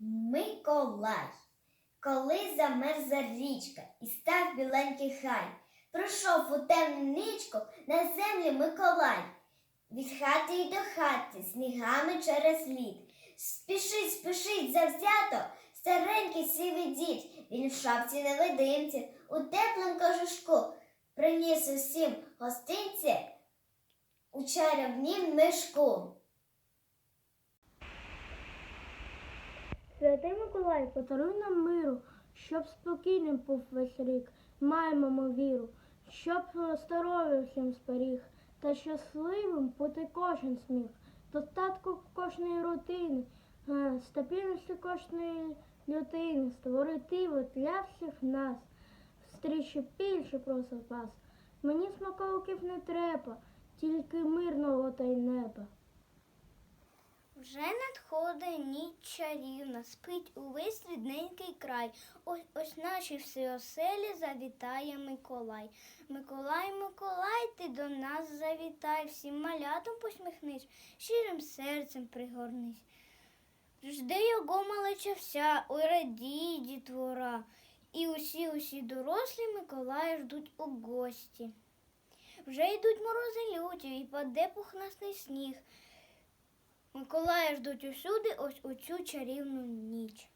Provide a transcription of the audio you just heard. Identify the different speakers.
Speaker 1: Миколай, коли замерзла річка і став біленький хай, прийшов у темну нічку на землі Миколай. Від хати й до хати, снігами через лід. Спішить, спішить завзято, старенький сивий дід. Він в шапці невидимці, у теплим кожушку, приніс усім гостинці у чарівнім мішку.
Speaker 2: Святий Миколай, подаруй нам миру, щоб спокійним був весь рік. Маємо ми віру, щоб здоров'я всім зберіг, та щасливим бути кожен сміх, достатку кожної родини, е, стабільності кожної людини, створити диво для всіх нас. Встрічі більше просив вас. Мені смаколиків не треба, тільки мирного та й неба.
Speaker 3: Вже надходить ніч чарівна, спить увесь рідненький край. Ось ось наші всі оселі завітає Миколай. Миколай, Миколай, ти до нас завітай, всім малятам посміхнись, щирим серцем пригорнись. Жди його малеча вся, ой радій, дітвора. І усі усі дорослі Миколая ждуть у гості. Вже йдуть морози люті, і паде пухнастий сніг. Миколая ждуть усюди ось у цю чарівну ніч.